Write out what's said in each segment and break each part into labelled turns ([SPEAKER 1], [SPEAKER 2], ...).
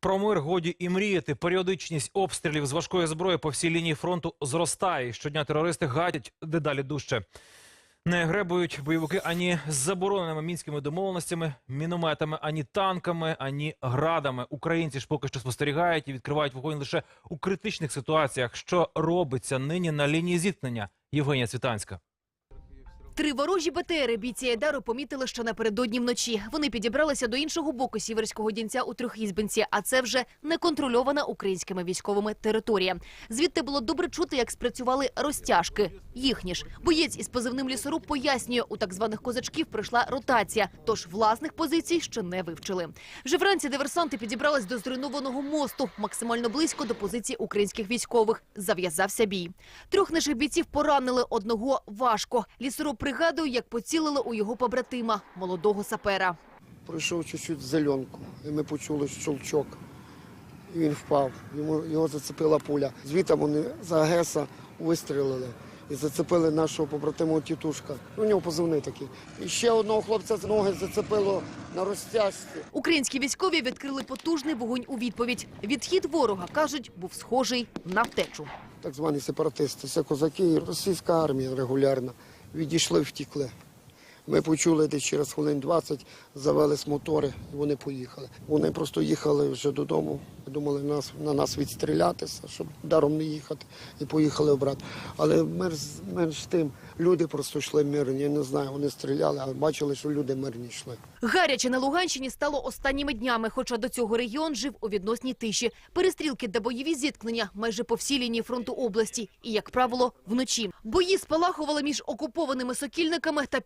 [SPEAKER 1] Про мир годі і мріяти. Періодичність обстрілів з важкої зброї по всій лінії фронту зростає. Щодня терористи гадять дедалі дужче. Не гребують бойовики ані з забороненими мінськими домовленостями, мінометами, ані танками, ані градами. Українці ж поки що спостерігають і відкривають вогонь лише у критичних ситуаціях. Що робиться нині на лінії зіткнення? Євгенія Цвітанська.
[SPEAKER 2] Три ворожі БТРи бійці Айдару помітили, що напередодні вночі. Вони підібралися до іншого боку сіверського дінця у трьохізбинці, а це вже неконтрольована українськими військовими територія. Звідти було добре чути, як спрацювали розтяжки. Їхні ж боєць із позивним лісоруб пояснює, у так званих козачків пройшла ротація, тож власних позицій ще не вивчили. Вже вранці диверсанти підібрались до зруйнованого мосту, максимально близько до позицій українських військових. Зав'язався бій. Трьох наших бійців поранили, одного важко. Лісоруб пригадує, як поцілили у його побратима, молодого сапера.
[SPEAKER 3] Пройшов чуть-чуть зеленку, і ми почули щелчок. І він впав. Йому, його зацепила пуля. Звідти вони з Агеса вистрілили і зацепили нашого побратиму тітушка. У нього позивний такий. І ще одного хлопця з ноги зацепило на розтяжці.
[SPEAKER 2] Українські військові відкрили потужний вогонь у відповідь. Відхід ворога кажуть, був схожий на втечу.
[SPEAKER 3] Так звані сепаратисти, це козаки, російська армія регулярна. Відійшли, втікли. Ми почули десь через хвилин 20, завелись мотори, і вони поїхали. Вони просто їхали вже додому, думали нас, на нас відстрілятися, щоб даром не їхати, і поїхали обратно. Але менш, менш тим, люди просто йшли мирні. Я не знаю, вони стріляли, а бачили, що люди мирні йшли.
[SPEAKER 2] Гаряче на Луганщині стало останніми днями, хоча до цього регіон жив у відносній тиші. Перестрілки та бойові зіткнення майже по всій лінії фронту області і, як правило, вночі. Бої спалахували між окупованими сокільниками та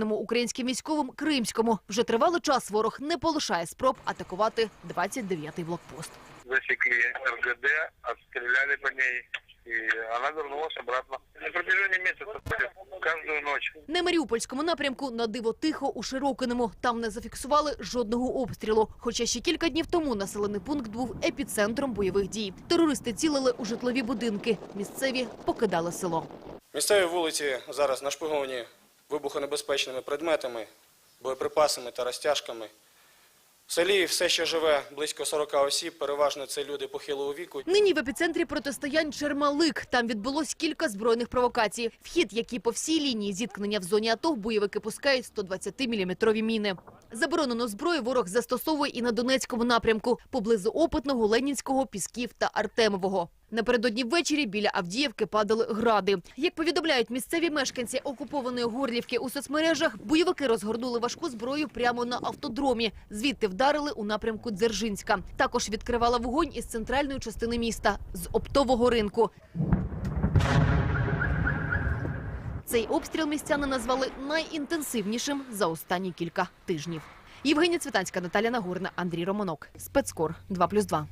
[SPEAKER 2] підконтрольному українським військовим Кримському. Вже тривалий час ворог не полишає спроб атакувати 29-й блокпост.
[SPEAKER 4] засекли РГД, отстреляли по ней, и она вернулась обратно. На протяжении месяца ходит каждую.
[SPEAKER 2] На Маріупольському напрямку на диво тихо у Широкиному. Там не зафіксували жодного обстрілу. Хоча ще кілька днів тому населений пункт був епіцентром бойових дій. Терористи цілили у житлові будинки. Місцеві покидали село.
[SPEAKER 5] Місцеві вулиці зараз нашпиговані вибухонебезпечними предметами, боєприпасами та розтяжками. В селі все, що живе, близько 40 осіб, переважно це люди похилого віку.
[SPEAKER 2] Нині в епіцентрі протистоянь Чермалик. Там відбулось кілька збройних провокацій. Вхід, який по всій лінії зіткнення в зоні АТО, бойовики пускають 120-мм міни. Заборонену зброю ворог застосовує і на Донецькому напрямку, поблизу Опитного, Ленінського, Пісків та Артемового. Напередодні ввечері біля Авдіївки падали гради. Як повідомляють місцеві мешканці окупованої Горлівки у соцмережах, бойовики розгорнули важку зброю прямо на автодромі. Звідти вдарили у напрямку Дзержинська. Також відкривала вогонь із центральної частини міста з оптового ринку. Цей обстріл містяни назвали найінтенсивнішим за останні кілька тижнів. Євгенія Цвітанська, Наталя Нагорна, Андрій Романок. Спецкор 2+,2.